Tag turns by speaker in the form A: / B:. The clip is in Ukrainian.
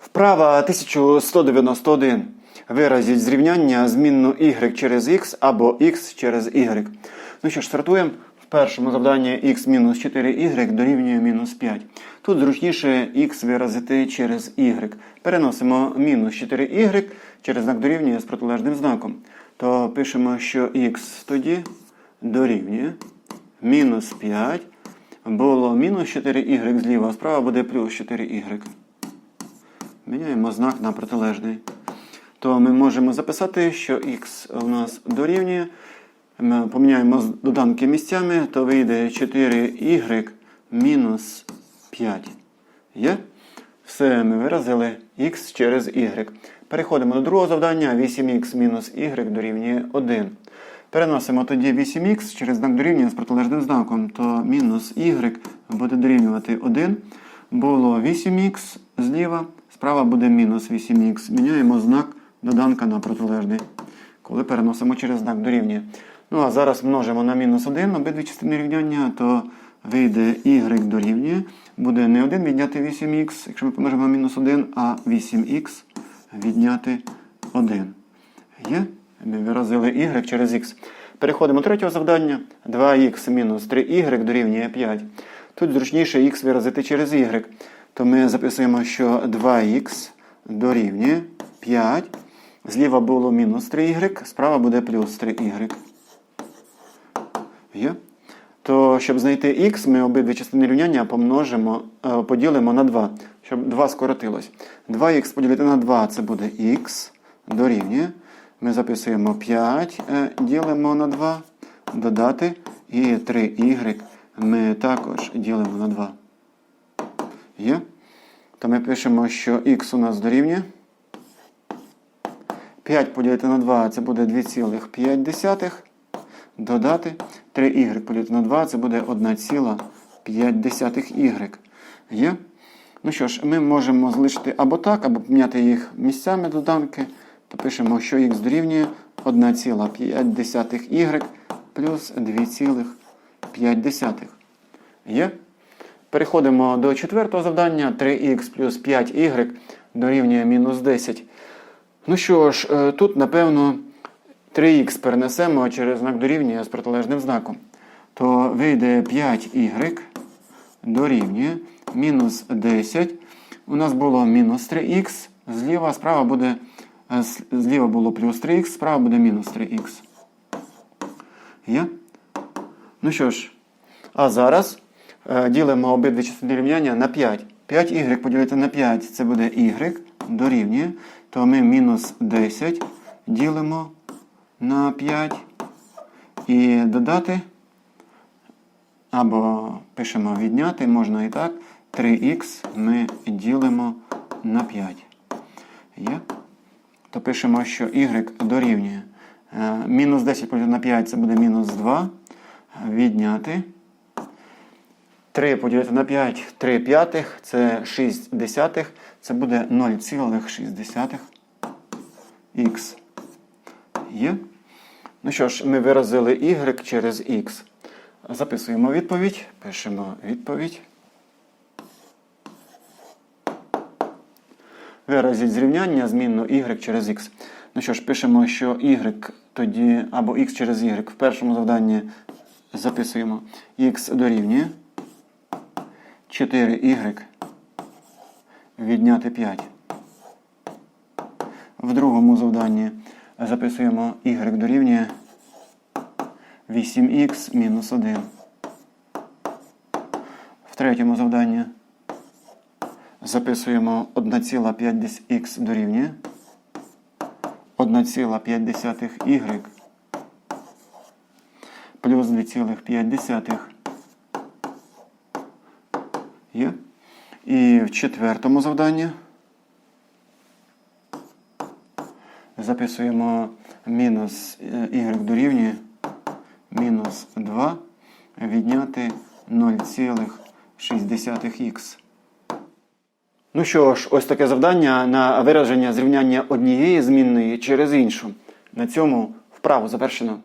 A: Вправа 1191. Виразіть зрівняння змінну y через x або x через y. Ну що ж, стартуємо. В першому завданні x мінус 4y дорівнює мінус 5. Тут зручніше x виразити через y. Переносимо мінус 4y через знак дорівнює з протилежним знаком. То пишемо, що x тоді дорівнює мінус 5. Було мінус 4y зліва, а справа буде плюс 4y. Міняємо знак на протилежний. То ми можемо записати, що x у нас дорівнює. Ми поміняємо доданки місцями, то вийде 4y мінус 5. Є? Все, ми виразили x через y. Переходимо до другого завдання. 8х мінус y дорівнює 1. Переносимо тоді 8х через знак дорівнює з протилежним знаком, то мінус y буде дорівнювати 1. Було 8х зліва, справа буде мінус 8х. Міняємо знак доданка на протилежний, коли переносимо через знак дорівнює. Ну а зараз множимо на мінус 1 обидві частини рівняння, то вийде y дорівнює. Буде не 1 відняти 8х, якщо ми помножимо мінус 1, а 8х відняти 1. Є? Ми виразили y через x. Переходимо до третього завдання. 2х мінус 3y дорівнює 5. Тут зручніше x виразити через y. То ми записуємо, що 2х дорівнює 5. Зліва було мінус 3y, справа буде плюс 3y. Є? То, щоб знайти х, ми обидві частини рівняння помножимо, е, поділимо на 2, щоб 2 скоротилось. 2х поділити на 2 це буде х дорівнює. Ми записуємо 5, е, ділимо на 2, додати. І 3y ми також ділимо на 2. Є? То ми пишемо, що х у нас дорівнює. 5 поділити на 2 це буде 2,5. Додати 3y поділити на 2 це буде 1,5y. Є? Ну що ж, ми можемо залишити або так, або поміняти їх місцями доданки. То пишемо, що х дорівнює 1,5y плюс 2,5. Є? Переходимо до четвертого завдання. 3х плюс 5y дорівнює мінус 10. Ну що ж, е, тут, напевно, 3х перенесемо через знак дорівнює з протилежним знаком. То вийде 5y дорівнює мінус 10. У нас було мінус 3х. Зліва, справа буде, е, зліва було плюс 3х, справа буде мінус 3х. Є? Ну що ж, а зараз ділимо обидві частини рівняння на 5. 5y поділити на 5 це буде y дорівнює. То ми мінус 10 ділимо на 5 і додати. Або пишемо відняти, можна і так. 3х ми ділимо на 5. Є? То пишемо, що y дорівнює. Е, Мінус 10 поділити на 5 це буде мінус 2. Відняти. 3 поділити на 5, 3 п'ятих, це 6 десятих, це буде 0,6 х. Є? Ну що ж, ми виразили y через x. Записуємо відповідь, пишемо відповідь. Виразіть зрівняння змінну y через x. Ну що ж, пишемо, що y тоді або x через y в першому завданні записуємо x дорівнює 4y відняти 5. В другому завданні записуємо y дорівнює 8х мінус 1. В третьому завданні записуємо 1,5х дорівнює 1,5y плюс 2,5. Є. І в четвертому завданні записуємо мінус е, y дорівнює мінус 2 відняти 0,6х. Ну що ж, ось таке завдання на вираження зрівняння однієї змінної через іншу. На цьому вправу завершено.